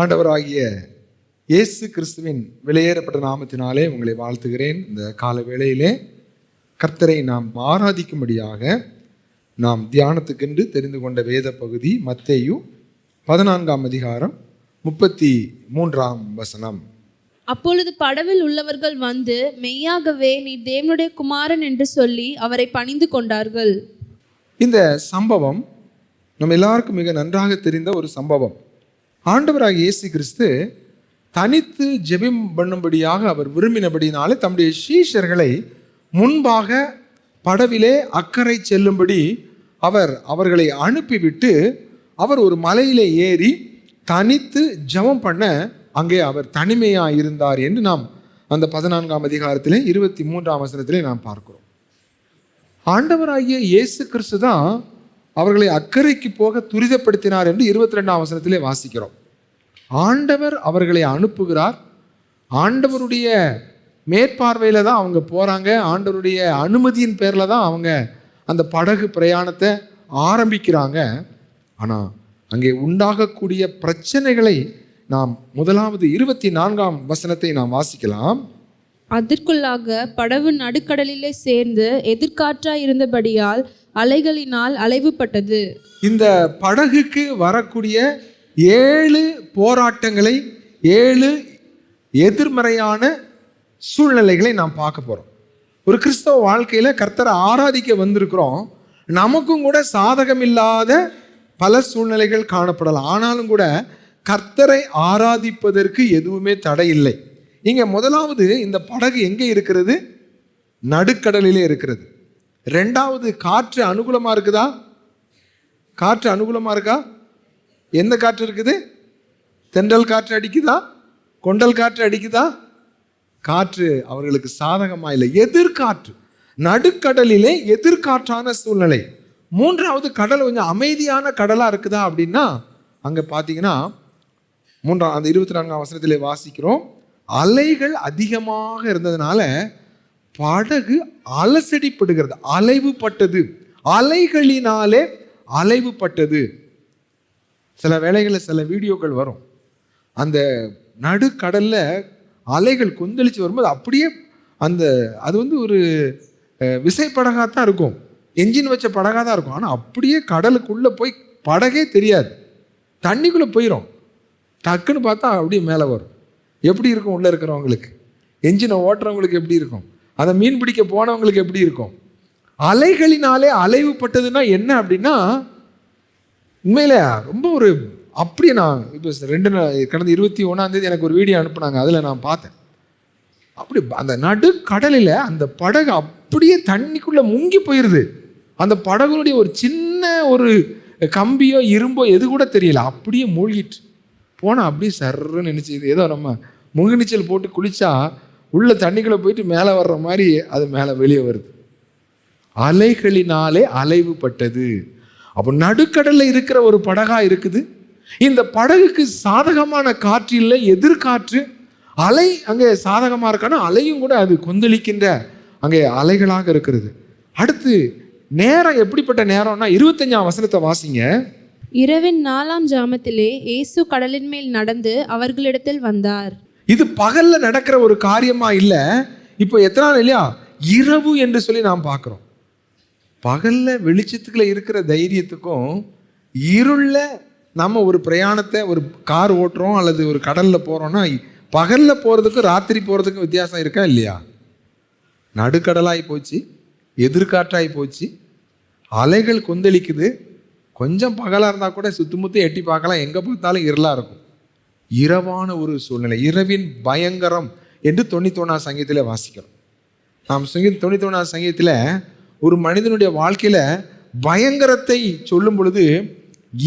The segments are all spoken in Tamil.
ஆண்டவராகிய இயேசு கிறிஸ்துவின் வெளியேறப்பட்ட நாமத்தினாலே உங்களை வாழ்த்துகிறேன். இந்த கால வேளையிலே கர்த்தரை நாம் ஆராதிக்கும்படியாக நாம் தியானத்துக்கென்று தெரிந்து கொண்ட வேத பகுதி மத்தேயு பதினான்காம் அதிகாரம் முப்பத்தி மூன்றாம் வசனம். அப்பொழுது படவில் உள்ளவர்கள் வந்து மெய்யாகவே நீ தேவனுடைய குமாரன் என்று சொல்லி அவரை பணிந்து கொண்டார்கள். இந்த சம்பவம் நம்ம எல்லாருக்கும் மிக நன்றாக தெரிந்த ஒரு சம்பவம். ஆண்டவராக இயேசு கிறிஸ்து தனித்து ஜெபம் பண்ணும்படியாக அவர் விரும்பினபடினாலே தம்முடைய சீஷர்களை முன்பாக படவிலே அக்கறை செல்லும்படி அவர் அவர்களை அனுப்பிவிட்டு அவர் ஒரு மலையிலே ஏறி தனித்து ஜெபம் பண்ண அங்கே அவர் தனிமையாக இருந்தார் என்று நாம் அந்த பதினான்காம் அதிகாரத்திலே இருபத்தி மூன்றாம் வசனத்திலே நாம் பார்க்கிறோம். ஆண்டவராகிய இயேசு கிறிஸ்து தான் அவர்களை அக்கறைக்கு போக துரிதப்படுத்தினார் என்று இருபத்தி ரெண்டாம் வசனத்திலே வாசிக்கிறோம். ஆண்டவர் அவர்களை அனுப்புகிறார். ஆண்டவருடைய மேற்பார்வையில் தான் அவங்க போகிறாங்க ஆண்டவருடைய அனுமதியின் பேரில் தான் அவங்க அந்த படகு பிரயாணத்தை ஆரம்பிக்கிறாங்க. ஆனால் அங்கே உண்டாகக்கூடிய பிரச்சனைகளை நாம் முதலாவது இருபத்தி நான்காம் வசனத்தை நாம் வாசிக்கலாம். அதற்குள்ளாக படவு நடுக்கடலிலே சேர்ந்து எதிர்காற்றாய் இருந்தபடியால் அலைகளினால் அலைவுபட்டது. இந்த படகுக்கு வரக்கூடிய ஏழு போராட்டங்களை ஏழு எதிர்மறையான சூழ்நிலைகளை நாம் பார்க்க போகிறோம் ஒரு கிறிஸ்தவ வாழ்க்கையில் கர்த்தரை ஆராதிக்க வந்திருக்கிறோம். நமக்கும் கூட சாதகமில்லாத பல சூழ்நிலைகள் காணப்படலாம். ஆனாலும் கூட கர்த்தரை ஆராதிப்பதற்கு எதுவுமே தடை இல்லை. இங்கே முதலாவது இந்த படகு எங்கே இருக்கிறது? நடுக்கடலிலே இருக்கிறது. ரெண்டாவது காற்று அனுகூலமாக இருக்குதா? காற்று அனுகூலமாக இருக்கா? எந்த காற்று இருக்குது? தென்றல் காற்று அடிக்குதா? கொண்டல் காற்று அடிக்குதா? காற்று அவர்களுக்கு சாதகமாக இல்லை. எதிர்காற்று நடுக்கடலிலே எதிர்காற்றான சூழ்நிலை. மூன்றாவது கடல் கொஞ்சம் அமைதியான கடலாக இருக்குதா அப்படின்னா அங்கே பார்த்தீங்கன்னா மூன்றாம் அந்த இருபத்தி நான்காம் வசனத்திலே வாசிக்கிறோம். அலைகள் அதிகமாக இருந்ததுனால படகு அலசடிப்படுகிறது அலைவுபட்டது. அலைகளினாலே அலைவுபட்டது. சில வேளைகளில் சில வீடியோக்கள் வரும். அந்த நடுக்கடலில் அலைகள் கொந்தளிச்சு வரும்போது அப்படியே அந்த அது வந்து ஒரு விசைப்படகாக தான் இருக்கும். என்ஜின் வச்ச படகாக தான் இருக்கும். ஆனால் அப்படியே கடலுக்குள்ளே போய் படகே தெரியாது. தண்ணிக்குள்ளே போயிடும் டக்குன்னு பார்த்தா அப்படியே மேலே வரும். எப்படி இருக்கும் உள்ளே இருக்கிறவங்களுக்கு? என்ஜினை ஓட்டுறவங்களுக்கு எப்படி இருக்கும்? அதை மீன் பிடிக்க போனவங்களுக்கு எப்படி இருக்கும்? அலைகளினாலே அலைவுப்பட்டதுன்னா என்ன அப்படின்னா உண்மையில் ரொம்ப ஒரு அப்படியே நான் இப்போ ரெண்டு நாள் கடந்த இருபத்தி ஒன்றாந்தேதி எனக்கு ஒரு வீடியோ அனுப்புனாங்க. அதில் நான் பார்த்தேன். அப்படி அந்த நடுக்கடலில் அந்த படகு அப்படியே தண்ணிக்குள்ளே முங்கி போயிடுது அந்த படகுனுடைய ஒரு சின்ன ஒரு கம்பியோ இரும்போ எது கூட தெரியல. அப்படியே மூழ்கிட்டு. போனால் அப்படியே சர்ன்னு நினச்சி இது ஏதோ நம்ம முங்கு நீச்சல் போட்டு குளிச்சா உள்ளே தண்ணிக்குள்ளே போயிட்டு மேலே வர்ற மாதிரி அது மேலே வெளியே வருது. அலைகளினாலே அலைவுபட்டது. அப்போ நடுக்கடல்ல இருக்கிற ஒரு படகா இருக்குது. இந்த படகுக்கு சாதகமான காற்று இல்லை எதிர்காற்று. அலை அங்கே சாதகமாக இருக்கானா? அலையும் கூட அது கொந்தளிக்கின்ற அங்கே அலைகளாக இருக்கிறது. அடுத்து நேரம் எப்படிப்பட்ட நேரம்னா இருபத்தஞ்சாம் வசனத்தை வாசிங்க. இரவின் நாலாம் ஜாமத்திலே இயேசு கடலின் மேல் நடந்து அவர்களிடத்தில் வந்தார். இது பகல்ல நடக்கிற ஒரு காரியமா இல்லை இப்போ எத்தனை இல்லையா? இரவு என்று சொல்லி நாம் பார்க்குறோம். பகல்ல வெளிச்சத்துக்குள்ள இருக்கிற தைரியத்துக்கும் இருளில் நம்ம ஒரு பிரயாணத்தை ஒரு கார் ஓட்டுறோம் அல்லது ஒரு கடல்ல போறோம்னா பகல்ல போறதுக்கும் ராத்திரி போறதுக்கும் வித்தியாசம் இருக்கா இல்லையா? நடுக்கடலாய் போச்சு எதிர்காற்றாய் போச்சு அலைகள் கொந்தளிக்குது. கொஞ்சம் பகலாக இருந்தால் கூட சுத்தமுத்தி எட்டி பார்க்கலாம். எங்கே பார்த்தாலும் இருளாக இருக்கும். இரவான ஒரு சூழ்நிலை. இரவின் பயங்கரம் என்று தொண்ணூத்தொன்னா சங்கீதத்தில் வாசிக்கிறோம். நாம் சங்கீத தொண்ணூத்தொன்னா சங்கீதத்தில் ஒரு மனிதனுடைய வாழ்க்கையில் பயங்கரத்தை சொல்லும் பொழுது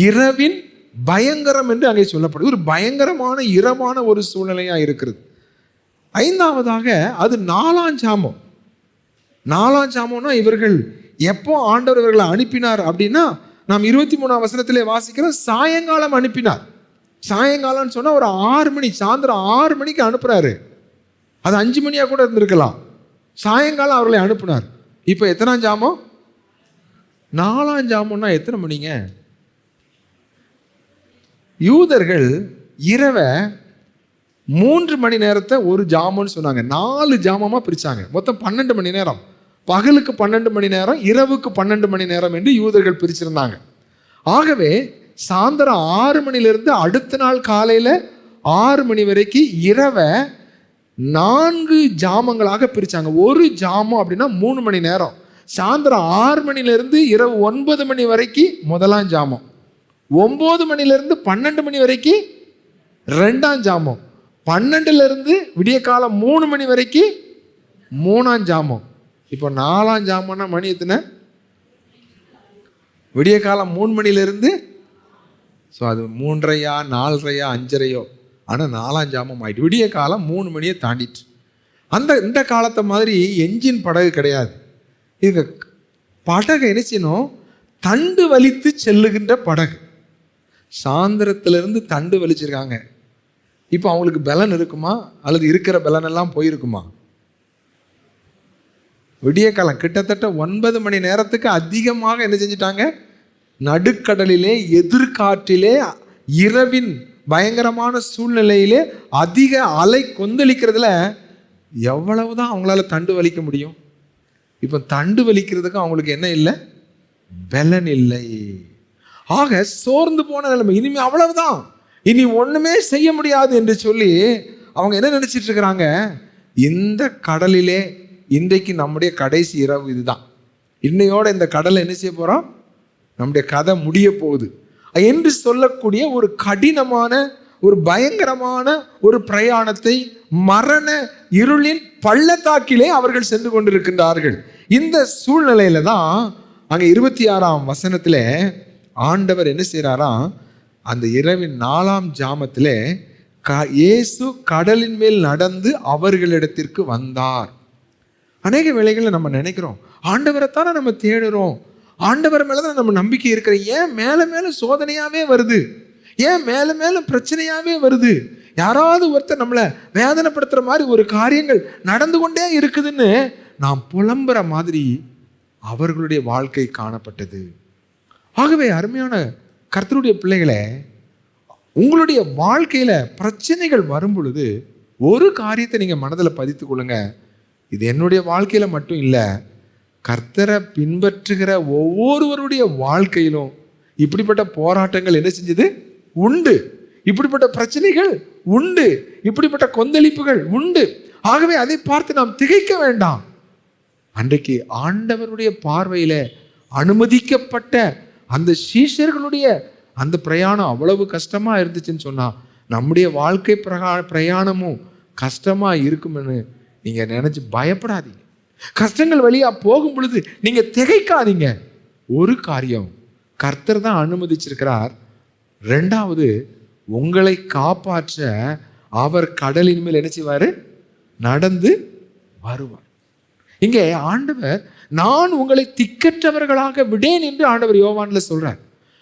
இரவின் பயங்கரம் என்று அங்கே சொல்லப்படுது ஒரு பயங்கரமான இரவான ஒரு சூழ்நிலையாக இருக்கிறது. ஐந்தாவதாக அது நாலாம் ஜாமம் நாலாம் ஜாமம்னா இவர்கள் எப்போ ஆண்டவர் இவர்களை அனுப்பினார் அப்படின்னா நாம் இருபத்தி மூணாம் வசனத்திலே வாசிக்கிறோம் சாயங்காலம் அனுப்பினார். சாயங்காலம்னு சொன்னால் ஒரு ஆறு மணி சாயந்தரம் ஆறு மணிக்கு அனுப்புகிறாரு அது அஞ்சு மணியாக கூட இருந்திருக்கலாம். சாயங்காலம் அவர்களை அனுப்புனார். இப்போ எத்தனாம் ஜாமம்? நாலாம் ஜாமம்னா எத்தனை மணிங்க? யூதர்கள் இரவை மூன்று மணி நேரத்தை ஒரு ஜாமம்னு சொன்னாங்க. நாலு ஜாமமாக பிரித்தாங்க மொத்தம் பன்னெண்டு மணி நேரம். பகலுக்கு பன்னெண்டு மணி நேரம் இரவுக்கு பன்னெண்டு மணி நேரம் என்று யூதர்கள் பிரிச்சிருந்தாங்க. ஆகவே சாயந்தரம் ஆறு மணிலிருந்து அடுத்த நாள் காலையில் ஆறு மணி வரைக்கும் இரவை நான்கு ஜாமங்களாக பிரிச்சாங்க. ஒரு ஜாமம் அப்படின்னா மூணு மணி நேரம். சாயந்தரம் ஆறு மணிலேருந்து இரவு ஒன்பது மணி வரைக்கும் முதலாம் ஜாமம். ஒம்பது மணிலேருந்து பன்னெண்டு மணி வரைக்கும் ரெண்டாம் ஜாமம். பன்னெண்டுலேருந்து விடிய காலம் மூணு மணி வரைக்கும் மூணாம் ஜாமம். இப்போ நாலாம் ஜாமம்னா மணி எத்தனை? விடிய காலம் மூணு மணிலேருந்து ஸோ அது மூன்றையா நாலரையா அஞ்சரையோ ஆனால் நாலாம் ஜாமம் ஆயிட்டு. விடிய காலம் மூணு மணியை தாண்டிட்டு. அந்த இந்த காலத்தை மாதிரி என்ஜின் படகு கிடையாது. இது படகு என்ன தண்டு வலித்து செல்லுகின்ற படகு. சாயந்தரத்திலிருந்து தண்டு வலிச்சிருக்காங்க. இப்போ அவங்களுக்கு பலன் இருக்குமா? அல்லது இருக்கிற பலன் எல்லாம் போயிருக்குமா? விடிய காலம் கிட்டத்தட்ட ஒன்பது மணி நேரத்துக்கு அதிகமாக என்ன செஞ்சிட்டாங்க? நடுக்கடலிலே எதிர்காற்றிலே இரவின் பயங்கரமான சூழ்நிலையிலே அதிக அலை கொந்தளிக்கிறதுல எவ்வளவுதான் அவங்களால தண்டு வலிக்க முடியும்? இப்போ தண்டு வலிக்கிறதுக்கு அவங்களுக்கு என்ன இல்லை? பலன் இல்லை. ஆக சோர்ந்து போன நிலைமை இனிமே அவ்வளவுதான். இனி ஒண்ணுமே செய்ய முடியாது என்று சொல்லி அவங்க என்ன நினைச்சிட்டு இருக்கிறாங்க? இந்த கடலிலே இன்றைக்கு நம்முடைய கடைசி இரவு இதுதான். இன்னையோட இந்த கடலை என்ன செய்ய போறோம்? நம்முடைய கதை முடிய போகுது. என்று சொல்லக்கூடிய ஒரு கடினமான ஒரு பயங்கரமான ஒரு பிரயாணத்தை மரண இருளின் பள்ளத்தாக்கிலே அவர்கள் சென்று கொண்டிருக்கின்றார்கள். இந்த சூழ்நிலையில தான் அங்கே இருபத்தி ஆறாம் வசனத்தில் ஆண்டவர் என்ன செய்கிறாராம் அந்த இரவின் நாலாம் ஜாமத்தில் க இயேசு கடலின் மேல் நடந்து அவர்களிடத்திற்கு வந்தார். அநேக வேலைகளை நம்ம நினைக்கிறோம் ஆண்டவரைத்தானே நம்ம தேடுறோம். ஆண்டவர் மேலே தான் நம்ம நம்பிக்கை இருக்கிற ஏன் மேலே மேலே சோதனையாகவே வருது? ஏன் மேலே மேலே பிரச்சனையாகவே வருது? யாராவது ஒருத்தர் நம்மளை வேதனைப்படுத்துகிற மாதிரி ஒரு காரியங்கள் நடந்து கொண்டே இருக்குதுன்னு நாம் புலம்புற மாதிரி அவர்களுடைய வாழ்க்கை காணப்பட்டது. ஆகவே அருமையான கர்த்தருடைய பிள்ளைகளை உங்களுடைய வாழ்க்கையில் பிரச்சனைகள் வரும் பொழுது ஒரு காரியத்தை நீங்கள் மனதில் பதித்து கொள்ளுங்க. இது என்னுடைய வாழ்க்கையில் மட்டும் இல்லை கர்த்தரை பின்பற்றுகிற ஒவ்வொருவருடைய வாழ்க்கையிலும் இப்படிப்பட்ட போராட்டங்கள் என்ன செஞ்சது? உண்டு. இப்படிப்பட்ட பிரச்சனைகள் உண்டு. இப்படிப்பட்ட கொந்தளிப்புகள் உண்டு. ஆகவே அதை பார்த்து நாம் திகைக்க வேண்டாம். அன்றைக்கு ஆண்டவருடைய பார்வையில் அனுமதிக்கப்பட்ட அந்த சீஷர்களுடைய அந்த பிரயாணம் அவ்வளவு கஷ்டமா இருந்துச்சுன்னு சொன்னா நம்முடைய வாழ்க்கை பிரகா பிரயாணமும் கஷ்டமா இருக்கும்னு நீங்க நினைச்சு பயப்படாதீங்க. கஷ்டங்கள் வழியா போகும் பொழுது நீங்க திகைக்காதீங்க. ஒரு காரியம். கர்த்தர் தான் அனுமதிச்சிருக்கிறார். ரெண்டாவது உங்களை காப்பாற்ற அவர் கடலின் மேல் என்ன செய்வார்? நடந்து வருவார். இங்கே ஆண்டவர் நான் உங்களை திக்கற்றவர்களாக விடேன் என்று ஆண்டவர் யோவான்ல சொல்றார்.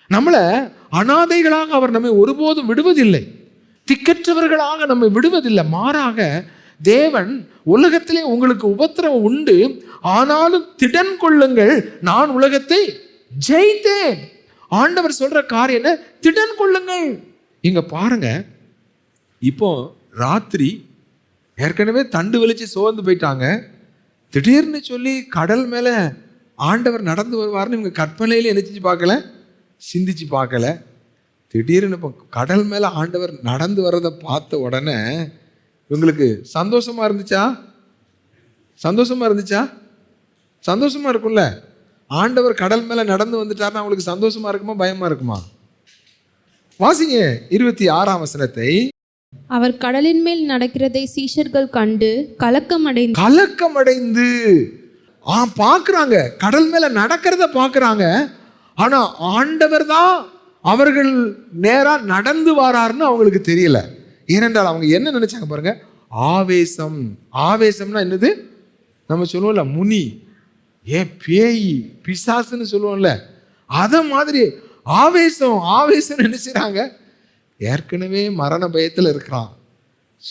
நம்மளை அனாதைகளாக அவர் நம்மை ஒருபோதும் விடுவதில்லை. திக்கற்றவர்களாக நம்மை விடுவதில்லை. மாறாக தேவன் உலகத்திலே உங்களுக்கு உபத்திரவம் உண்டு. ஆனாலும் திடன் கொள்ளுங்கள் நான் உலகத்தை ஜெயித்தேன். ஆண்டவர் சொல்ற காரியம் என்ன? திடன் கொள்ளுங்கள். இங்க பாருங்க இப்போ ராத்திரி ஏற்கனவே தண்டு வலிச்சு சோர்ந்து போயிட்டாங்க. திடீர்னு சொல்லி கடல் மேலே ஆண்டவர் நடந்து வருவார்னு இவங்க கற்பனையில என்ன பார்க்கல சிந்திச்சு பார்க்கல. திடீர்னு இப்போ கடல் மேலே ஆண்டவர் நடந்து வர்றதை பார்த்த உடனே இவங்களுக்கு சந்தோஷமா இருந்துச்சா? சந்தோஷமா இருந்துச்சா? சந்தோஷமா இருக்கும்ல. ஆண்டவர் கடல் மேலே நடந்து வந்துட்டாருன்னா அவங்களுக்கு சந்தோஷமா இருக்குமா பயமா இருக்குமா? வாசிங்க இருபத்தி ஆறாம் வசனத்தை. அவர் கடலின் மேல் நடக்கிறதை சீஷர்கள் கண்டு கலக்கமடைந்து கலக்கமடைந்து. ஆ பார்க்குறாங்க கடல் மேல நடக்கிறத பார்க்குறாங்க ஆனா ஆண்டவர் தான் அவர்கள் நேரா நடந்து வராருன்னு அவங்களுக்கு தெரியல. ஏனென்றால் அவங்க என்ன நினைச்சாங்க பாருங்க? ஆவேசம். ஆவேசம்னா என்னது? நம்ம சொல்லுவோம்ல முனி. ஏன் பேய் பிசாசுன்னு சொல்லுவோம்ல. அதை மாதிரி ஆவேசம் ஆவேசம் நினைச்சுறாங்க ஏற்கனவே மரண பயத்தில் இருக்கிறான்.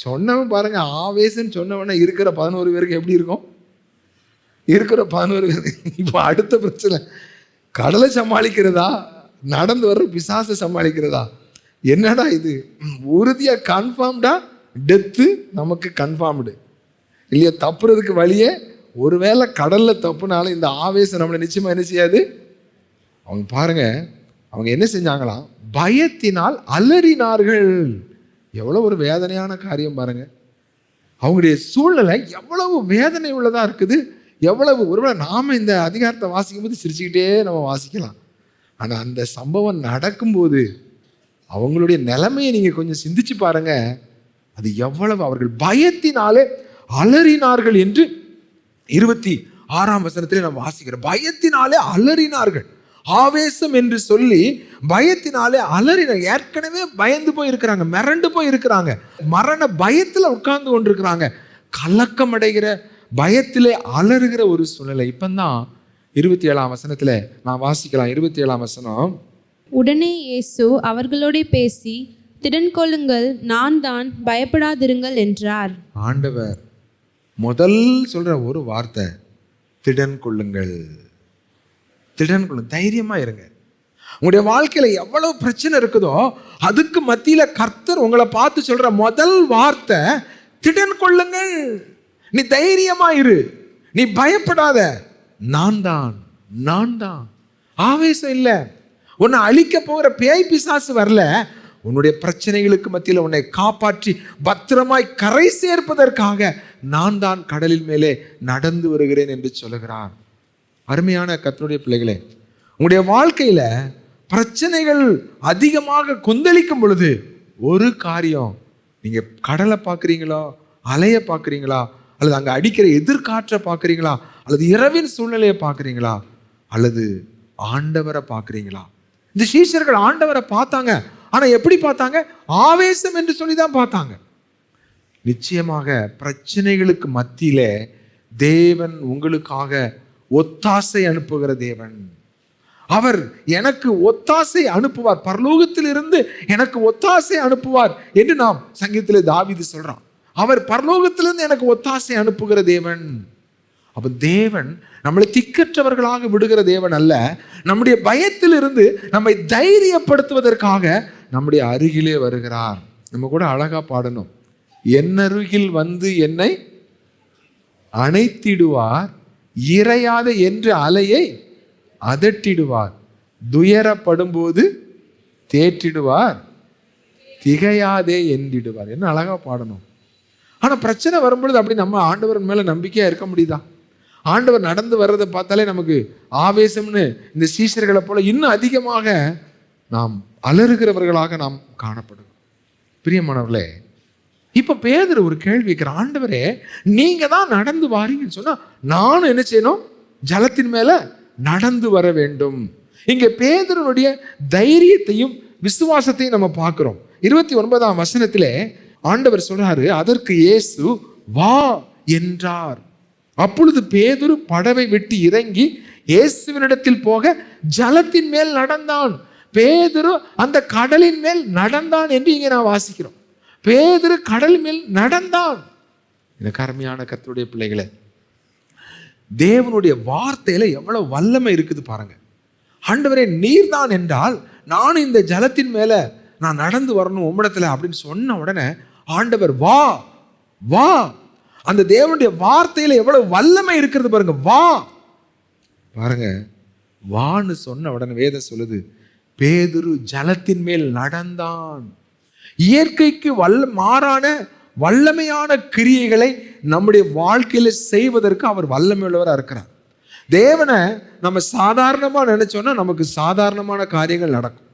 சொன்னவன் பாருங்க ஆவேசம் சொன்னவன இருக்கிற பதினோரு பேருக்கு எப்படி இருக்கும்? இருக்கிற பதினோரு பேர். இப்போ அடுத்த பிரச்சனை. கடலை சமாளிக்கிறதா? நடந்து வர்ற பிசாசை சமாளிக்கிறதா? என்னடா இது? உறுதியாக கன்ஃபார்ம்டா டெத்து நமக்கு கன்ஃபார்ம்டு இல்லையா தப்புறதுக்கு வழியே ஒருவேளை கடலில் தப்புனாலும் இந்த ஆவேசம் நம்மளை நிச்சயமாக என்ன செய்யாது? அவங்க பாருங்க அவங்க என்ன செஞ்சாங்களாம்? பயத்தினால் அலறினார்கள். எவ்வளோ ஒரு வேதனையான காரியம் பாருங்க. அவங்களுடைய சூழ்நிலை எவ்வளவு வேதனை உள்ளதாக இருக்குது? எவ்வளவு ஒருவேளை நாம இந்த அதிகாரத்தை வாசிக்கும் போது சிரிச்சுக்கிட்டே நம்ம வாசிக்கலாம். ஆனால் அந்த சம்பவம் நடக்கும்போது அவங்களுடைய நிலைமையை நீங்கள் கொஞ்சம் சிந்திச்சு பாருங்க. அது எவ்வளவு அவர்கள் பயத்தினாலே அலறினார்கள் என்று இருபத்தி ஆறாம் வசனத்திலே நாம் வாசிக்கிறோம். பயத்தினாலே அலறினார்கள். ஆவேசம் என்று சொல்லி பயத்தினாலே அலறின ஏற்கனவே பயந்து போய் இருக்கிறாங்க மிரண்டு போய் இருக்கிறாங்க மரண பயத்தில் உட்கார்ந்து கொண்டிருக்கிறாங்க. கலக்கம் அடைகிற பயத்திலே அலறுகிற ஒரு சூழ்நிலை. இப்போ தான் இருபத்தி ஏழாம் வசனத்தில் நான் வாசிக்கலாம். இருபத்தி ஏழாம் வசனம் உடனே இயேசு அவர்களோட பேசி திடன் கொள்ளுங்கள் நான் தான் பயப்படாதிருங்கள் என்றார். ஆண்டவர் முதல் சொல்ற ஒரு வார்த்தை திடன் கொள்ளுங்கள். திடன் கொள்ளுங்க தைரியமா இருங்க. உங்களுடைய வாழ்க்கையில எவ்வளவு பிரச்சனை இருக்குதோ அதுக்கு மத்தியில கர்த்தர் உங்களை பார்த்து சொல்ற முதல் வார்த்தை திடன் கொள்ளுங்கள். நீ தைரியமா இரு. நீ பயப்படாத. நான் தான் நான் தான். ஆவேசம் இல்லை. உன்னை அழிக்க போகிற பேய் பிசாசு வரல உன்னுடைய பிரச்சனைகளுக்கு மத்தியில் உன்னை காப்பாற்றி பத்திரமாய் கரை சேர்ப்பதற்காக நான் தான் கடலில் மேலே நடந்து வருகிறேன் என்று சொல்லுகிறார் அருமையான கத்தனுடைய பிள்ளைகளே உங்களுடைய வாழ்க்கையில் பிரச்சனைகள் அதிகமாக கொந்தளிக்கும் பொழுது ஒரு காரியம் நீங்கள் கடலை பார்க்குறீங்களோ அலையை பார்க்குறீங்களா அல்லது அங்கே அடிக்கிற எதிர்காற்றை பார்க்குறீங்களா அல்லது இரவின் சூழ்நிலையை பார்க்குறீங்களா அல்லது ஆண்டவரை பார்க்குறீங்களா இந்த சீஷர்கள் ஆண்டவரை பார்த்தாங்க. ஆனால் எப்படி பார்த்தாங்க? ஆவேசம் என்று சொல்லி தான் பார்த்தாங்க. நிச்சயமாக பிரச்சனைகளுக்கு மத்தியில் தேவன் உங்களுக்காக ஒத்தாசை அனுப்புகிற தேவன். அவர் எனக்கு ஒத்தாசை அனுப்புவார். பரலோகத்திலிருந்து எனக்கு ஒத்தாசை அனுப்புவார் என்று நாம் சங்கீதத்தில் தாவிது சொல்கிறான் அவர் பரலோகத்திலிருந்து எனக்கு ஒத்தாசை அனுப்புகிற தேவன். அப்போ தேவன் நம்மளை திக்கற்றவர்களாக விடுகிற தேவன் அல்ல. நம்முடைய பயத்திலிருந்து நம்மை தைரியப்படுத்துவதற்காக நம்முடைய அருகிலே வருகிறார். நம்ம கூட அழகா பாடணும். என்னருகில் வந்து என்னை அணைத்திடுவார் இறையாத என்று அலையை அதட்டிடுவார். துயரப்படும்போது தேற்றிடுவார் திகையாதே என்றிடுவார். என்ன அழகா பாடணும். ஆனா பிரச்சனை வரும்பொழுது அப்படி நம்ம ஆண்டவர் மேல நம்பிக்கையா இருக்க முடியுதா? ஆண்டவர் நடந்து வர்றதை பார்த்தாலே நமக்கு ஆவேசம்னு இந்த சீஷர்களை போல இன்னும் அதிகமாக நாம் அலறுகிறவர்களாக நாம் காணப்படுவோம் பிரியமானவர்களே இப்போ பேதர் ஒரு கேள்வி வைக்கிற ஆண்டவரே நீங்கள் தான் நடந்து வாரீங்கன்னு சொன்னால் நானும் என்ன செய்யணும்? ஜலத்தின் மேலே நடந்து வர வேண்டும். இங்கே பேதருடைய தைரியத்தையும் விசுவாசத்தையும் நம்ம பார்க்குறோம். இருபத்தி ஒன்பதாம் வசனத்திலே ஆண்டவர் சொல்றாரு அதற்கு இயேசு வா என்றார். அப்பொழுது பேதுரு படவை விட்டு இறங்கி இயேசுவினிடத்தில் போக ஜலத்தின் மேல் நடந்தான். பேதுரு அந்த கடலின் மேல் நடந்தான் என்று இங்கே நான் வாசிக்கிறோம். பேதுரு கடல் மேல் நடந்தான். இந்த கருமையான கர்த்தருடைய பிள்ளைகளை தேவனுடைய வார்த்தையில எவ்வளவு வல்லமை இருக்குது பாருங்க. ஆண்டவரே நீர்தான் என்றால் நான் இந்த ஜலத்தின் மேல நான் நடந்து வரணும் உம்மிடத்துல அப்படின்னு சொன்ன உடனே ஆண்டவர் வா வா அந்த தேவனுடைய வார்த்தையில் எவ்வளவு வல்லமை இருக்கிறது பாருங்க. வா. பாருங்க வான்னு சொன்ன உடனே வேதம் சொல்லுது பேதுரு ஜலத்தின் மேல் நடந்தான். இயற்கைக்கு வல்ல மாறான வல்லமையான கிரியைகளை நம்முடைய வாழ்க்கையில செய்வதற்கு அவர் வல்லமை உள்ளவராக இருக்கிறார். தேவனை நம்ம சாதாரணமாக நினைச்சோம்னா நமக்கு சாதாரணமான காரியங்கள் நடக்கும்.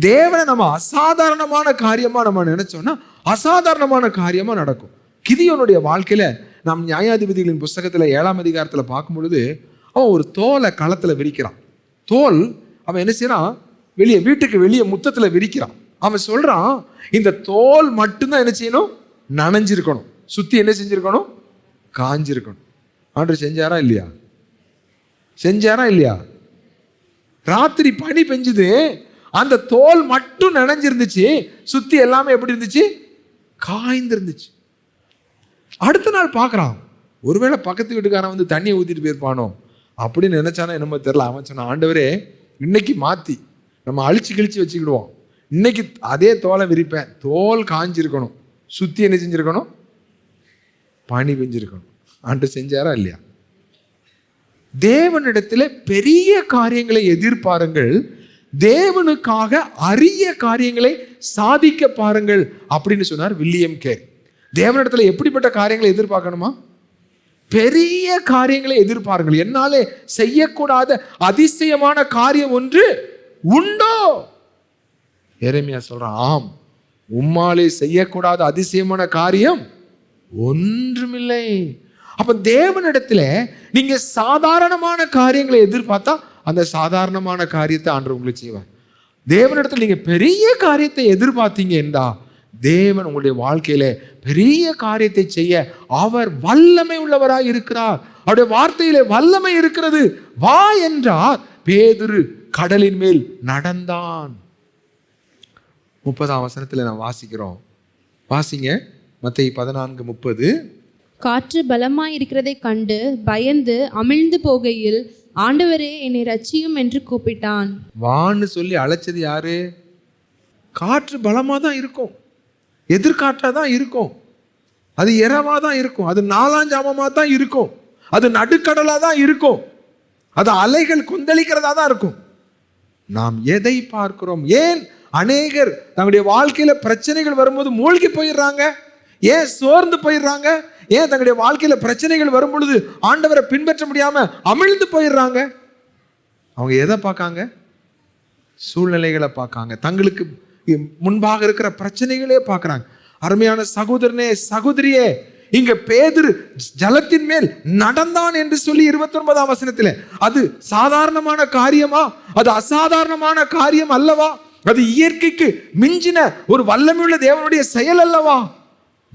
தேவனை நம்ம அசாதாரணமான காரியமாக நம்ம நினைச்சோம்னா அசாதாரணமான காரியமாக நடக்கும். கிதியோனுடைய வாழ்க்கையில் நாம் நியாயாதிபதிகளின் புஸ்தகத்தில் ஏழாம் அதிகாரத்தில் பார்க்கும் பொழுது அவன் ஒரு தோலை களத்தில் விரிக்கிறான். தோல் அவன் என்ன செய்யறான் வெளியே வீட்டுக்கு வெளியே முத்தத்தில் விரிக்கிறான். அவன் சொல்கிறான் இந்த தோல் மட்டும்தான் என்ன செய்யணும்? நனைஞ்சிருக்கணும். சுற்றி என்ன செஞ்சுருக்கணும்? காஞ்சிருக்கணும். ஆண்டு செஞ்சாரா இல்லையா? செஞ்சாரா இல்லையா? ராத்திரி பனி பெஞ்சுது அந்த தோல் மட்டும் நனைஞ்சிருந்துச்சு சுற்றி எல்லாமே எப்படி இருந்துச்சு? காய்ந்திருந்துச்சு. அடுத்த நாள் பார்க்குறான். ஒருவேளை பக்கத்து வீட்டுக்காரன் வந்து தண்ணியை ஊற்றிட்டு போயிருப்பானோ? அப்படின்னு நினைச்சானோ என்னமோ தெரில அவன் சொன்னான் ஆண்டவரே இன்னைக்கு மாற்றி நம்ம அழிச்சு கிழிச்சு வச்சுக்கிடுவோம். இன்னைக்கு அதே தோலை விரிப்பேன். தோல் காஞ்சிருக்கணும். சுற்றி என்ன செஞ்சுருக்கணும்? பனி பெஞ்சிருக்கணும். ஆண்டு செஞ்சாரா இல்லையா? தேவனிடத்தில் பெரிய காரியங்களை எதிர்பாருங்கள். தேவனுக்காக அரிய காரியங்களை சாதிக்க பாருங்கள் அப்படின்னு சொன்னார் வில்லியம் கே தேவனிடத்தில் எப்படிப்பட்ட காரியங்களை எதிர்பார்க்கணுமா? பெரிய காரியங்களை எதிர்பாருங்கள். என்னாலே செய்யக்கூடாத அதிசயமான காரியம் ஒன்று உண்டோ? எரேமியா சொல்றான் ஆம் உம்மாலே செய்யக்கூடாத அதிசயமான காரியம் ஒன்றுமில்லை. அப்ப தேவனிடத்துல நீங்க சாதாரணமான காரியங்களை எதிர்பார்த்தா அந்த சாதாரணமான காரியத்தை ஆண்டு உங்களுக்கு செய்வார். தேவனிடத்துல நீங்க பெரிய காரியத்தை எதிர்பார்த்தீங்க என்றா தேவன் உங்களுடைய வாழ்க்கையில பெரிய காரியத்தை செய்ய அவர் வல்லமை உள்ளவராய் இருக்கிறார். அவருடைய வார்த்தையிலே வல்லமை இருக்கிறது. வா என்றார். பேதுரு கடலின் மேல் நடந்தான். முப்பதாம் வசனத்துல நான் வாசிக்கிறோம். வாசிங்க. மத்திய பதினான்கு முப்பது. காற்று பலமாய் இருக்கிறதைக் கண்டு பயந்து அமிழ்ந்து போகையில் ஆண்டவரே என்னை ரட்சியும் என்று கூப்பிட்டான். வான்னு சொல்லி அழைச்சது யாரு? காற்று பலமாக தான் இருக்கும். எதிர்காட்டாக தான் இருக்கும். அது இரவாக தான் இருக்கும். அது நாலாஞ்சாமமாக தான் இருக்கும். அது நடுக்கடலாக தான் இருக்கும். அது அலைகள் கொந்தளிக்கிறதா தான் இருக்கும். நாம் எதை பார்க்கிறோம்? ஏன் அநேகர் தங்களுடைய வாழ்க்கையில் பிரச்சனைகள் வரும்போது மூழ்கி போயிடுறாங்க? ஏன் சோர்ந்து போயிடுறாங்க? ஏன் தங்களுடைய வாழ்க்கையில் பிரச்சனைகள் வரும் பொழுது ஆண்டவரை பின்பற்ற முடியாமல் அமிழ்ந்து போயிடுறாங்க? அவங்க எதை பார்க்காங்க? சூழ்நிலைகளை பார்க்காங்க. தங்களுக்கு முன்பாக இருக்கிற பிரச்சனைகளே பார்க்குறாங்க. அருமையான சகோதரனே சகோதரியே இங்க பேதுரு ஜலத்தின் மேல் நடந்தான் என்று சொல்லி இருபத்தி ஒன்பதாம் வசனத்தில் அது சாதாரணமான காரியமா? அது அசாதாரணமான காரியம் அல்லவா? அது இயற்கைக்கு மிஞ்சின ஒரு வல்லமையுள்ள தேவனுடைய செயல் அல்லவா?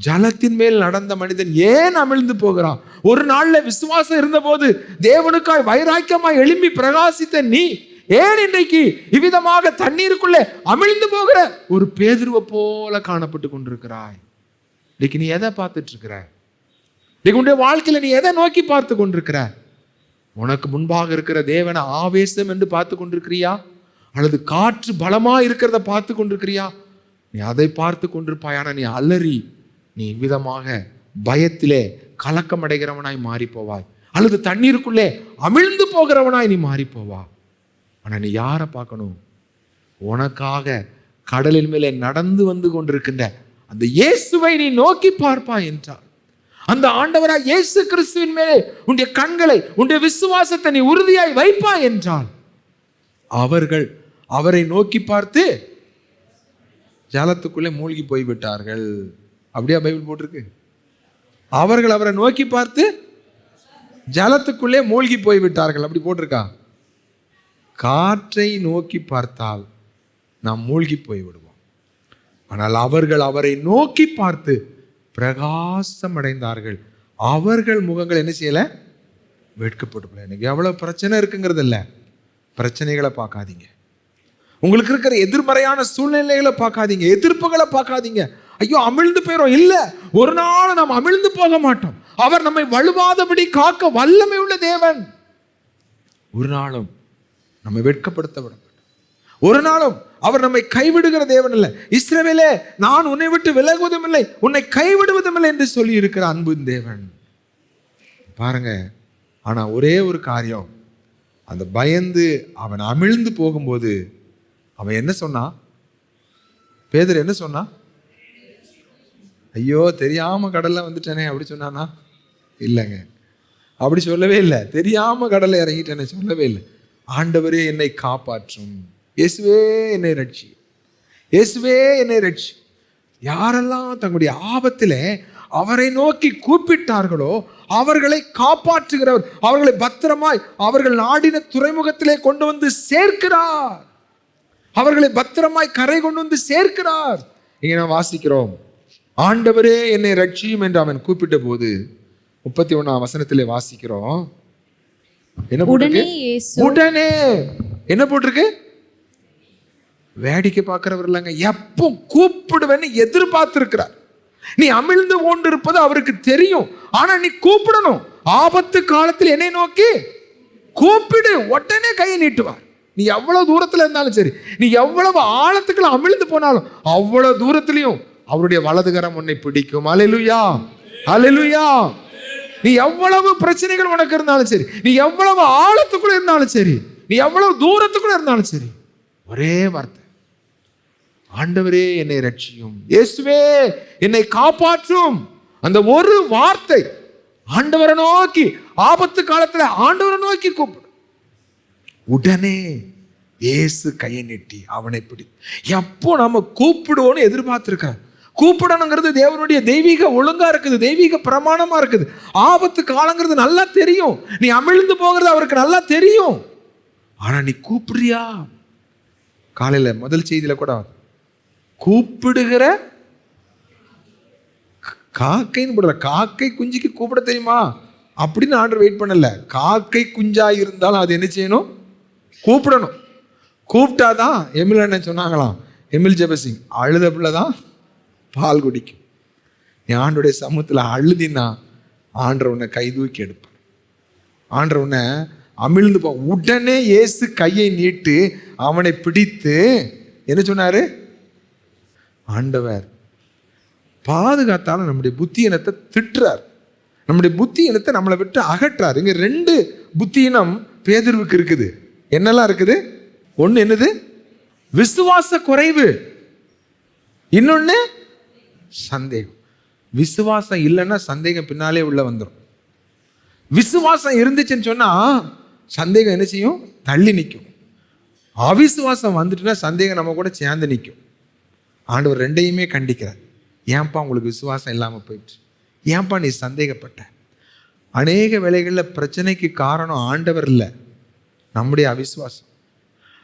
ஜலத்தின் மேல் நடந்த மனிதன் ஏன் அமிழ்ந்து போகிறான்? ஒரு நாள்ல விசுவாசம் இருந்தபோது தேவனுக்காய் வைராக்கியமாய் எழும்பி பிரகாசித்த நீ ஏன் இன்றைக்கு இவ்விதமாக தண்ணீருக்குள்ளே அமிழ்ந்து போகிற ஒரு பேதுருவை போல காணப்பட்டு கொண்டிருக்கிறாய்? இன்னைக்கு நீ எதை பார்த்துட்டு இருக்கிற? இன்னைக்கு உன்னுடைய வாழ்க்கையில நீ எதை நோக்கி பார்த்து கொண்டிருக்கிற? உனக்கு முன்பாக இருக்கிற தேவனை ஆவேசம் என்று பார்த்து கொண்டிருக்கிறியா? அல்லது காற்று பலமா இருக்கிறத பார்த்து கொண்டிருக்கிறியா? நீ அதை பார்த்து கொண்டிருப்பாயான நீ அலறி நீ விதமாக பயத்திலே கலக்கம் அடைகிறவனாய் மாறி போவாய். அல்லது தண்ணீருக்குள்ளே அமிழ்ந்து போகிறவனாய் நீ மாறி ஆனால் நீ யாரை பார்க்கணும்? உனக்காக கடலின் மேலே நடந்து வந்து கொண்டிருக்கின்ற அந்த இயேசுவை நீ நோக்கி பார்ப்பா என்றார். அந்த ஆண்டவரா இயேசு கிறிஸ்துவின் மேலே உன்னுடைய கண்களை உன்னுடைய விசுவாசத்தை நீ உறுதியாய் வைப்பா என்றால் அவர்கள் அவரை நோக்கி பார்த்து ஜலத்துக்குள்ளே மூழ்கி போய்விட்டார்கள். அப்படியா பைபிள் போட்டிருக்கு? அவர்கள் அவரை நோக்கி பார்த்து ஜலத்துக்குள்ளே மூழ்கி போய்விட்டார்கள். அப்படி போட்டிருக்கா? காற்றை நோக்கி பார்த்தால் நாம் மூழ்கி போய் விடுவோம் ஆனால் அவர்கள் அவரை நோக்கி பார்த்து பிரகாசம் அடைந்தார்கள் அவர்கள் முகங்கள் என்ன செய்யலை? வெட்கப்பட்டு எனக்கு எவ்வளோ பிரச்சனை இருக்குங்கிறது இல்லை பிரச்சனைகளை பார்க்காதீங்க. உங்களுக்கு இருக்கிற எதிர்மறையான சூழ்நிலைகளை பார்க்காதீங்க. எதிர்ப்புகளை பார்க்காதீங்க. ஐயோ அமிழ்ந்து போயிடும் இல்லை ஒரு நாள் நாம் அமிழ்ந்து போக மாட்டோம். அவர் நம்மை வலுவாதபடி காக்க வல்லமை உள்ள தேவன். ஒரு நாளும் நம்மை வெட்கப்படுத்த விட ஒரு நாளும் அவர் நம்மை கைவிடுகிற தேவன் இல்லை. இஸ்ரவேலே நான் உன்னை விட்டு விலகுவதும் இல்லை உன்னை கைவிடுவதும் இல்லை என்று சொல்லி இருக்கிற அன்பின் தேவன். பாருங்க ஆனா ஒரே ஒரு காரியம். அந்த பயந்து அவன் அமிழ்ந்து போகும்போது அவன் என்ன சொன்னான் பேதர் என்ன சொன்னான் ஐயோ தெரியாம கடல்ல வந்துட்டேனே அப்படி சொன்னானா? இல்லைங்க. அப்படி சொல்லவே இல்லை. தெரியாம கடல்ல இறங்கிட்டேனே சொல்லவே இல்லை. ஆண்டவரே என்னை காப்பாற்றும். இயேசுவே என்னை ரட்சி இயேசுவே என்னை ரட்சி யாரெல்லாம் தங்களுடைய ஆபத்தில் அவரை நோக்கி கூப்பிட்டார்களோ அவர்களை காப்பாற்றுகிறவர் அவர்களை பத்திரமாய் அவர்கள் நாடின துறைமுகத்திலே கொண்டு வந்து சேர்க்கிறார். அவர்களை பத்திரமாய் கரை கொண்டு வந்து சேர்க்கிறார். இங்கே நாம் வாசிக்கிறோம். ஆண்டவரே என்னை ரட்சியும் என்று அவன் கூப்பிட்ட போது முப்பத்தி ஒன்றாம் வசனத்திலே வாசிக்கிறோம். என்ன போட்டிருக்கு? உடனே உடனே! என்ன போட்டிருக்கு? வேடிக்கை பார்க்கிறவர் இல்லைங்க. எப்போ கூப்பிடுவேன்னு எதிர்பார்த்திருக்கிறார். நீ அமிழ்ந்து கொண்டிருப்பது அவருக்கு தெரியும். ஆனா நீ கூப்பிடணும். ஆபத்து காலத்தில் என்னை நோக்கி கூப்பிடு. உடனே கையை நீட்டுவார். நீ எவ்வளவு தூரத்துல இருந்தாலும் சரி. நீ எவ்வளவு ஆழத்துக்குள்ள அமிழ்ந்து போனாலும் அவ்வளவு தூரத்திலையும் அவருடைய வலதுகரம் உன்னை பிடிக்கும். அலையிலுயா. அலையிலுயா. நீ எவ்வளவு பிரச்சனைகள் உனக்கு இருந்தாலும் சரி நீ எவ்வளவு ஆழத்துக்குள்ள இருந்தாலும் சரி நீ எவ்வளவு தூரத்துக்குள்ள இருந்தாலும் சரி ஒரே வார்த்தை. ஆண்டவரே என்னை ரட்சியும் இயேசுவே என்னை காப்பாற்றும். அந்த ஒரு வார்த்தை ஆண்டவரை நோக்கி ஆபத்து காலத்துல ஆண்டவரை நோக்கி கூப்பிடு. உடனே இயேசு கையை நீட்டி அவனை பிடி எப்போ நம்ம கூப்பிடுவோன்னு எதிர்பார்த்திருக்கிறேன் கூப்பிடணுங்கிறது தேவனுடைய தெய்வீக ஒழுங்கா இருக்குது தெய்வீக பிரமாணமா இருக்குது. ஆபத்து காலங்கிறது நல்லா தெரியும். நீ அமிழ்ந்து போகிறது அவருக்கு நல்லா தெரியும். ஆனா நீ கூப்பிடுறியா? காலையில முதல் செய்தியில கூட கூப்பிடுகிற காக்கைன்னு போடல காக்கை குஞ்சுக்கு கூப்பிட தெரியுமா? அப்படின்னு ஆர்டர் வெயிட் பண்ணல. காக்கை குஞ்சா இருந்தாலும் அது என்ன செய்யணும்? கூப்பிடணும். கூப்பிட்டாதான் எமில் அண்ணன் சொன்னாங்களாம். எமில் ஜெபசிங் அழுத பிள்ளை தான் பால் குடிக்கும். நீ ஆண்டுடைய சமூகத்தில் அழுதினா ஆண்டர் உன்னை கை தூக்கி எடுப்பான் ஆண்டர் உன்னை அமிழ்ந்து போ. உடனே இயேசு கையை நீட்டு அவனை பிடித்து என்ன சொன்னாரு? ஆண்டவர் பாதுகாத்தாலும் நம்முடைய புத்தி இனத்தை திட்டுறார். நம்முடைய புத்தி இனத்தை நம்மளை விட்டு அகற்றார். இங்க ரெண்டு புத்தியினம் பேதர்வுக்கு இருக்குது. என்னெல்லாம் இருக்குது? ஒன்று என்னது? விசுவாச குறைவு. இன்னொன்று சந்தேகம். விசுவாசம் இல்லைன்னா சந்தேகம் பின்னாலே உள்ளே வந்துடும் விசுவாசம் இருந்துச்சுன்னு சொன்னால் சந்தேகம் என்ன செய்யும்? தள்ளி நிற்கும். அவிசுவாசம் வந்துட்டுனா சந்தேகம் நம்ம கூட சேர்ந்து நிற்கும். ஆண்டவர் ரெண்டையுமே கண்டிக்கிறார். ஏன்பா உங்களுக்கு விசுவாசம் இல்லாமல் போயிடுச்சு? ஏன்பா நீ சந்தேகப்பட்ட? அநேக வேலைகளில் பிரச்சனைக்கு காரணம் ஆண்டவர் இல்லை. நம்முடைய அவிசுவாசம்.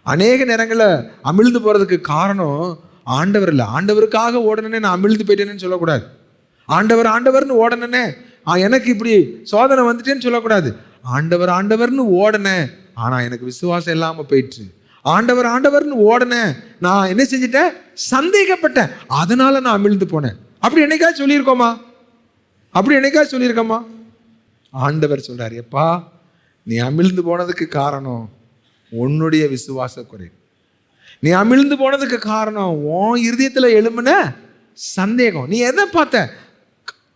அநேக நேரங்களில் அமிழ்ந்து போகிறதுக்கு காரணம் ஆண்டவர் இல்லை. ஆண்டவருக்காக ஓடனே நான் அமிழ்ந்து போயிட்டேன்னு சொல்லக்கூடாது. ஆண்டவர் ஆண்டவர்னு ஓடனே எனக்கு இப்படி சோதனை வந்துட்டேன்னு சொல்லக்கூடாது. ஆண்டவர் ஆண்டவர்னு ஓடனேன் ஆனால் எனக்கு விசுவாசம் இல்லாமல் போயிட்டு ஆண்டவர் ஆண்டவர்னு ஓடனேன் நான் என்ன செஞ்சிட்டேன்? சந்தேகப்பட்டேன். அதனால நான் அமிழ்ந்து போனேன். அப்படி என்னைக்காவது சொல்லியிருக்கோமா? அப்படி என்னைக்காவது சொல்லியிருக்கோமா? ஆண்டவர் சொல்கிறார் எப்பா நீ அமிழ்ந்து போனதுக்கு காரணம் உன்னுடைய விசுவாச குறைவு நீ அமிழ்ந்து போனதுக்கு காரணம் உன் இருதயத்தில் எழும்புன சந்தேகம். நீ எதை பார்த்த?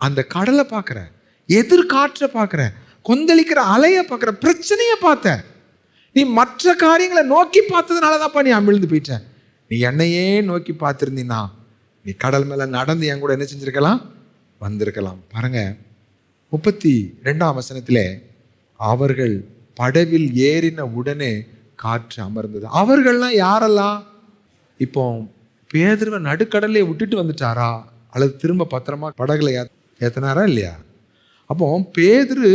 அந்த கடலை பார்க்குற எதிர்காற்றை பார்க்குற கொந்தளிக்கிற அலையை பார்க்குற பிரச்சனையை பார்த்த. நீ மற்ற காரியங்களை நோக்கி பார்த்ததுனால தான்ப்பா நீ அமிழ்ந்து போயிட்ட. நீ என்னையே நோக்கி பார்த்துருந்தீன்னா நீ கடல் மேலே நடந்து என் கூட என்ன செஞ்சுருக்கலாம்? வந்திருக்கலாம். பாருங்க முப்பத்தி ரெண்டாம் வசனத்தில் அவர்கள் படவில் ஏறின உடனே காற்று அமர்ந்தது. அவர்கள்லாம் யாரெல்லாம்? இப்போ பேதுருவை நடுக்கடலையே விட்டுட்டு வந்துட்டாரா? அல்லது திரும்ப பத்திரமா படகுல ஏ ஏத்தனாரா இல்லையா? அப்போ பேதுரு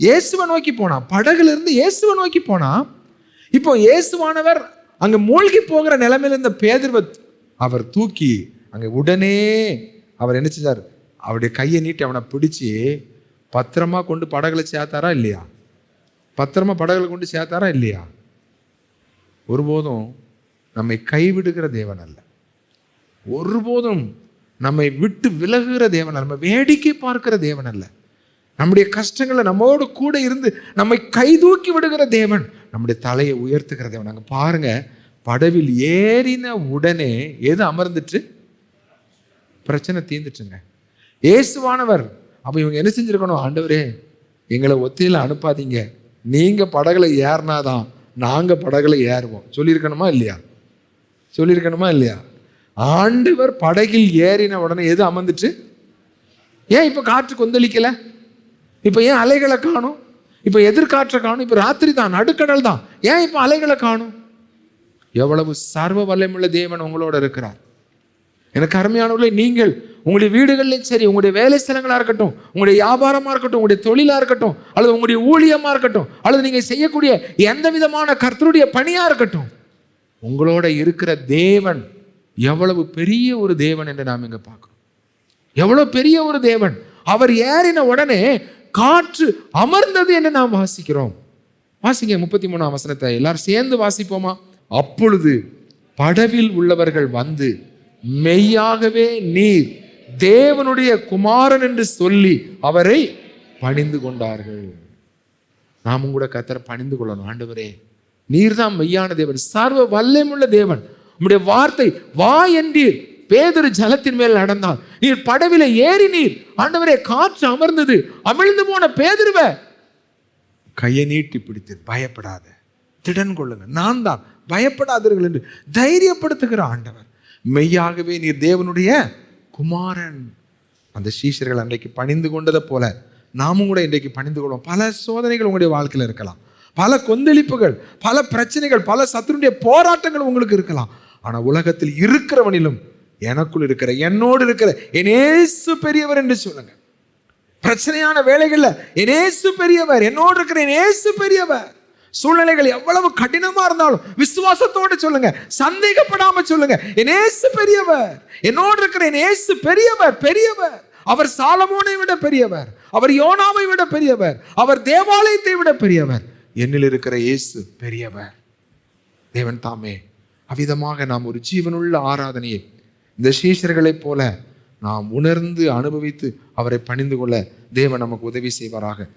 இயேசுவை நோக்கி போனான். படகுல இருந்து இயேசுவை நோக்கி போனான். இப்போ இயேசுவானவர் அங்க மூழ்கி போகிற நிலைமையில இருந்த பேதுருவை அவர் தூக்கி அங்க உடனே அவர் என்ன செஞ்சார்? அவருடைய கையை நீட்டி அவனை பிடிச்சி பத்திரமா கொண்டு படகுல சேர்த்தாரா இல்லையா? பத்திரமா படகுல கொண்டு சேர்த்தாரா இல்லையா? ஒருபோதும் நம்மை கைவிடுகிற தேவன் அல்ல. ஒருபோதும் நம்மை விட்டு விலகுகிற தேவன் அல்ல. நம்ம வேடிக்கை பார்க்கிற தேவன் அல்ல. நம்முடைய கஷ்டங்களை நம்மோடு கூட இருந்து நம்மை கைதூக்கி விடுகிற தேவன் நம்முடைய தலையை உயர்த்துகிற தேவன். அங்கே பாருங்க படவில் ஏறின உடனே எது அமர்ந்துட்டு பிரச்சனை தீர்ந்துட்டுங்க இயேசுவானவர் அப்போ இவங்க என்ன செஞ்சுருக்கணும்? ஆண்டவரே எங்களை ஒத்தையில் அனுப்பாதீங்க. நீங்கள் படகுல ஏறினாதான் நாங்கள் படகுல ஏறுவோம். சொல்லியிருக்கணுமா இல்லையா? சொல்லியிருக்கணுமா இல்லையா? ஆண்டவர் படகில் ஏறின உடனே எது அமர்ந்துச்சு? ஏன் இப்போ காற்று கொந்தளிக்கலை? இப்போ ஏன் அலைகளை காணும்? இப்போ எதிர்காற்றை காணும்? இப்போ ராத்திரி தான் நடுக்கடல் தான். ஏன் இப்போ அலைகளை காணும்? எவ்வளவு சர்வ வல்லமுள்ள தேவன் உங்களோட இருக்கிறார். எனக்கு அருமையானவர்களே நீங்கள் உங்களுடைய வீடுகள்லையும் சரி உங்களுடைய வேலை ஸ்தலங்களாக இருக்கட்டும் உங்களுடைய வியாபாரமாக இருக்கட்டும் உங்களுடைய தொழிலாக இருக்கட்டும் அல்லது உங்களுடைய ஊழியமாக இருக்கட்டும் அல்லது நீங்கள் செய்யக்கூடிய எந்த விதமான கர்த்தருடைய பணியாக இருக்கட்டும் உங்களோட இருக்கிற தேவன் எவ்வளவு பெரிய ஒரு தேவன் என்று நாம் இங்கே பார்க்குறோம். எவ்வளோ பெரிய ஒரு தேவன். அவர் ஏறின உடனே காற்று அமர்ந்தது என்று நாம் வாசிக்கிறோம். வாசிங்க முப்பத்தி மூணாம் வசனத்தை. எல்லாரும் சேர்ந்து வாசிப்போமா? அப்பொழுது படவில் உள்ளவர்கள் வந்து மெய்யாகவே நீர் தேவனுடைய குமாரன் என்று சொல்லி அவரை பணிந்து கொண்டார்கள். நாமும் கூட கத்தரை பணிந்து கொள்ளணும். ஆண்டவரே நீர்தான் மெய்யான தேவன் சர்வ வல்லமுள்ள தேவன். உம்முடைய வார்த்தை வா என்றீர் பேதொரு ஜலத்தின் மேல் நடந்தார். நீர் படவில ஏறி நீர் ஆண்டவரே காற்று அமர்ந்தது. அமிழ்ந்து போன பேதிருவ கையை நீட்டி பிடித்து பயப்படாத. திடன் கொள்ளுங்க. நான் தான் பயப்படாதீர்கள் என்று தைரியப்படுத்துகிற ஆண்டவர். மெய்யாகவே நீர் தேவனுடைய குமாரன். அந்த சீஷர்கள் அன்றைக்கு பணிந்து கொண்டதை போல நாமும் கூட இன்றைக்கு பணிந்து கொள்வோம். பல சோதனைகள் உங்களுடைய வாழ்க்கையில் இருக்கலாம். பல கொந்தளிப்புகள் பல பிரச்சனைகள் பல சத்துருடைய போராட்டங்கள் உங்களுக்கு இருக்கலாம். ஆனால் உலகத்தில் இருக்கிறவனிலும் எனக்குள் இருக்கிற என்னோடு இருக்கிற என் பெரியவர் என்று சொல்லுங்க. பிரச்சனையான வேலைகளில் எனேசு பெரியவர் என்னோடு இருக்கிற என் பெரியவர். சூழ்நிலைகள் எவ்வளவு கடினமா இருந்தாலும் விசுவாசத்தோடு சொல்லுங்க. சந்தேகப்படாம சொல்லுங்க. என் பெரியவர். என்னோடு இருக்கிற என் இயேசு பெரியவர் பெரியவர். அவர் சாலமோனை விட பெரியவர். அவர் யோனாவை விட பெரியவர். அவர் தேவாலயத்தை விட பெரியவர். என்னில் இருக்கிற இயேசு பெரியவர். தேவன் தாமே. அவ்விதமாக நாம் ஒரு ஜீவனுள்ள ஆராதனையை இந்த சீஷர்களைப் போல நாம் உணர்ந்து அனுபவித்து அவரை பணிந்து கொள்ள தேவன் நமக்கு உதவி செய்வாராக.